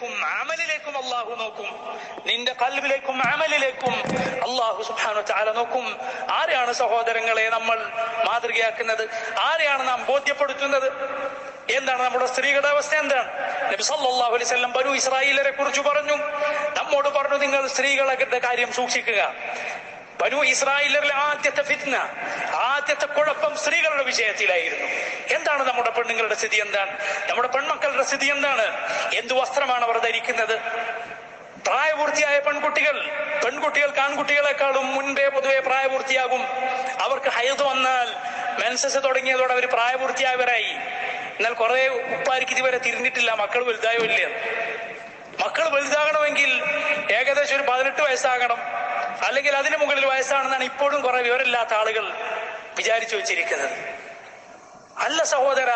കൽബിലേക്കും അമലിലേക്കും അള്ളാഹു നോക്കും. നിന്റെ കൽബിലേക്കും അമലിലേക്കും അള്ളാഹു സുബ്ഹാനഹു ചാല നോക്കും. ആരെയാണ് സഹോദരങ്ങളെ നമ്മൾ മാതൃകയാക്കുന്നത്? ആരെയാണ് നാം ബോധ്യപ്പെടുത്തുന്നത്? എന്താണ് നമ്മുടെ സ്ത്രീകളുടെ അവസ്ഥ എന്താണ്? നബി സല്ലല്ലാഹു അലൈഹി വസല്ലം ബനു ഇസ്രായേലരെ കുറിച്ച് പറഞ്ഞു. നമ്മോട് പറഞ്ഞു നിങ്ങൾ സ്ത്രീകളുടെ കാര്യം സൂക്ഷിക്കുക. ബനു ഇസ്രായേലറിലെ ആദ്യത്തെ ഫിത്ന ആദ്യത്തെ കുഴപ്പം സ്ത്രീകളുടെ വിഷയത്തിലായിരുന്നു എന്താണ് നമ്മുടെ പെണ്ണുങ്ങളുടെ സ്ഥിതി എന്താണ്? നമ്മുടെ പെൺമക്കളുടെ സ്ഥിതി എന്താണ്? എന്ത് വസ്ത്രമാണ് അവർ ധരിക്കുന്നത്? പ്രായപൂർത്തിയായ പെൺകുട്ടികൾ പെൺകുട്ടികൾ ആൺകുട്ടികളെക്കാളും മുൻപേ പൊതുവെ പ്രായപൂർത്തിയാകും. അവർക്ക് ഹൈദ് വന്നാൽ മെൻസസ് തുടങ്ങിയതോടെ അവർ പ്രായപൂർത്തിയായവരായി. എന്നാൽ കുറെ ഉപ്പാരിക്ക് ഇതുവരെ തിരിഞ്ഞിട്ടില്ല മക്കൾ വലുതായോ ഇല്ല മക്കൾ വലുതാകണമെങ്കിൽ ഏകദേശം ഒരു പതിനെട്ട് വയസ്സാകണം. അല്ലെങ്കിൽ അതിന് മുകളിൽ വയസ്സാണെന്നാണ് ഇപ്പോഴും കുറെ വിവരമില്ലാത്ത ആളുകൾ വിചാരിച്ചു വെച്ചിരിക്കുന്നത്. അല്ല സഹോദര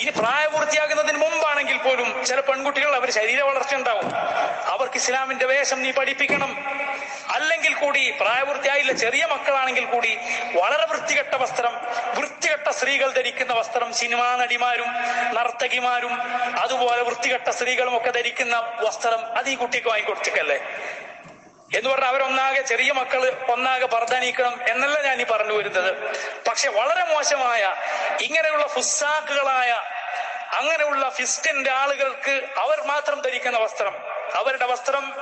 ഇനി പ്രായപൂർത്തിയാകുന്നതിന് മുമ്പാണെങ്കിൽ പോലും ചില പെൺകുട്ടികൾ അവർ ശരീര വളർച്ച ഉണ്ടാവും. അവർക്ക് ഇസ്ലാമിന്റെ വേഷം നീ പഠിപ്പിക്കണം. അല്ലെങ്കിൽ കൂടി പ്രായപൂർത്തിയായില്ല ചെറിയ മക്കളാണെങ്കിൽ കൂടി വളരെ വൃത്തികെട്ട വസ്ത്രം വൃത്തികെട്ട സ്ത്രീകൾ ധരിക്കുന്ന വസ്ത്രം സിനിമാ നടിമാരും നർത്തകിമാരും അതുപോലെ വൃത്തികെട്ട സ്ത്രീകളും ഒക്കെ ധരിക്കുന്ന വസ്ത്രം അത് ഈ കുട്ടിക്ക് വാങ്ങിക്കൊടുത്തിക്കല്ലേ എന്ന് പറഞ്ഞാൽ അവരൊന്നാകെ ചെറിയ മക്കൾ ഒന്നാകെ പറഞ്ഞിക്കണം എന്നല്ല ഞാൻ ഈ പറഞ്ഞു വരുന്നത്. പക്ഷെ വളരെ മോശമായ ഇങ്ങനെയുള്ള ഫുസാക്കുകളായ അങ്ങനെയുള്ള ഫിസ്റ്റിന്റെ ആളുകൾക്ക് അവർ മാത്രം ധരിക്കുന്ന വസ്ത്രം അവരുടെ വസ്ത്രം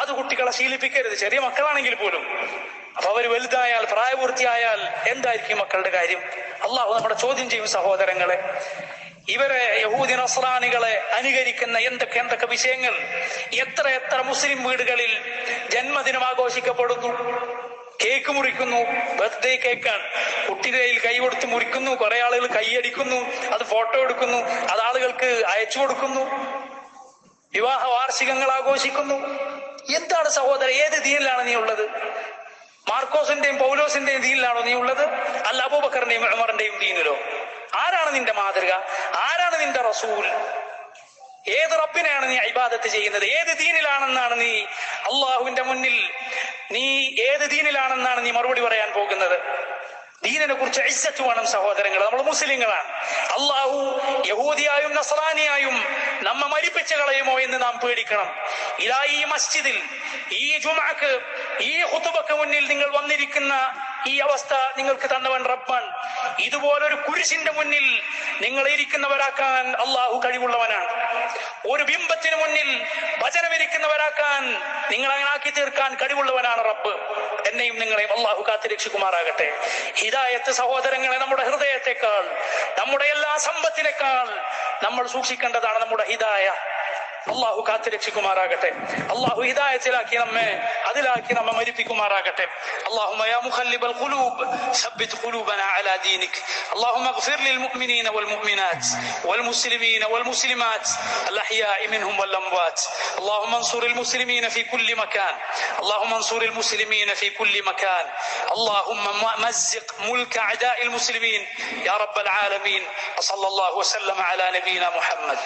അത് കുട്ടികളെ ശീലിപ്പിക്കരുത്. ചെറിയ മക്കളാണെങ്കിൽ പോലും. അപ്പൊ അവർ വലുതായാൽ പ്രായപൂർത്തിയായാൽ എന്തായിരിക്കും മക്കളുടെ കാര്യം? അള്ളാഹു നമ്മുടെ ചോദ്യം ചെയ്യും സഹോദരങ്ങളെ. ഇവരെ യഹൂദി നസ്രാനികളെ അനുകരിക്കുന്ന എന്തൊക്കെ എന്തൊക്കെ വിഷയങ്ങൾ? എത്ര എത്ര മുസ്ലിം വീടുകളിൽ ജന്മദിനം ആഘോഷിക്കപ്പെടുന്നു? കേക്ക് മുറിക്കുന്നു. ബർത്ത്ഡേ കേക്കാണ്. കുട്ടികയിൽ കൈ കൊടുത്ത് മുറിക്കുന്നു. കുറെ ആളുകൾ കൈയടിക്കുന്നു അത് ഫോട്ടോ എടുക്കുന്നു. അത് ആളുകൾക്ക് അയച്ചു കൊടുക്കുന്നു. വിവാഹ വാർഷികങ്ങൾ ആഘോഷിക്കുന്നു. എന്താണ് സഹോദരൻ ഏത് ദീനിലാണ് നീ ഉള്ളത്? മാർക്കോസിന്റെയും പൗലോസിന്റെയും ദീനിലാണോ നീ ഉള്ളത്? അല്ല അബൂബക്കറിന്റെയും ഉമറിന്റെയും ദീനിലോ? ആരാണ് നിന്റെ മാതൃക? ആരാണ് നിന്റെ റസൂൽ? ഏത് റബ്ബിനാണ് നീ അഭിബാദത്ത് ചെയ്യുന്നത്? ഏത് ദീനിലാണെന്നാണ് നീ അള്ളാഹുവിന്റെ മുന്നിൽ നീ ഏത് ദീനിലാണെന്നാണ് നീ മറുപടി പറയാൻ പോകുന്നത്? ദീനിനെ കുറിച്ച് ഇസ്സത്ത് വേണം സഹോദരങ്ങൾ നമ്മൾ മുസ്ലിങ്ങളാണ്. അള്ളാഹു യഹൂദിയായും നസറാനിയായും നമ്മ മരിപ്പിച്ചു കളയുമോ എന്ന് നാം പേടിക്കണം. ഇതാ ഈ മസ്ജിദിൽ ഈ ജുമാക്ക് ഈ ഹുത്തുബക്ക് മുന്നിൽ നിങ്ങൾ വന്നിരിക്കുന്ന ഈ അവസ്ഥ നിങ്ങൾക്ക് തന്നവൻ റബ്ബാൻ ഇതുപോലൊരു കുരിശിന്റെ മുന്നിൽ നിങ്ങൾ ഇരിക്കുന്നവരാക്കാൻ അള്ളാഹു കഴിവുള്ളവനാണ്. ഒരു ബിംബത്തിന് മുന്നിൽ ഭജനമിരിക്കുന്നവരാക്കാൻ നിങ്ങൾ അങ്ങനെ ആക്കി തീർക്കാൻ കഴിവുള്ളവനാണ് റബ്ബ്. എന്നെയും നിങ്ങളെയും അള്ളാഹു കാത്തി രക്ഷിക്കുമാറാകട്ടെ. ഹിദായത്ത് സഹോദരങ്ങളെ നമ്മുടെ ഹൃദയത്തെക്കാൾ നമ്മുടെ എല്ലാ സമ്പത്തിനേക്കാൾ നമ്മൾ സൂക്ഷിക്കേണ്ടതാണ് നമ്മുടെ ഹിദായ. അള്ളാഹു കാത്തു രക്ഷിക്കുമാറാകട്ടെ അള്ളാഹു ഹിദായത്തിലാക്കി നമ്മെ അതിലാക്കി നമ്മെ മരിപ്പിക്കുമാറാകട്ടെ اللهم يا مخلب القلوب ثبت قلوبنا على دينك اللهم اغفر للمؤمنين والمؤمنات والمسلمين والمسلمات الأحياء منهم والأموات اللهم انصر المسلمين في كل مكان اللهم انصر المسلمين في كل مكان اللهم مزق ملك أعداء المسلمين يا رب العالمين وصلى الله وسلم على نبينا محمد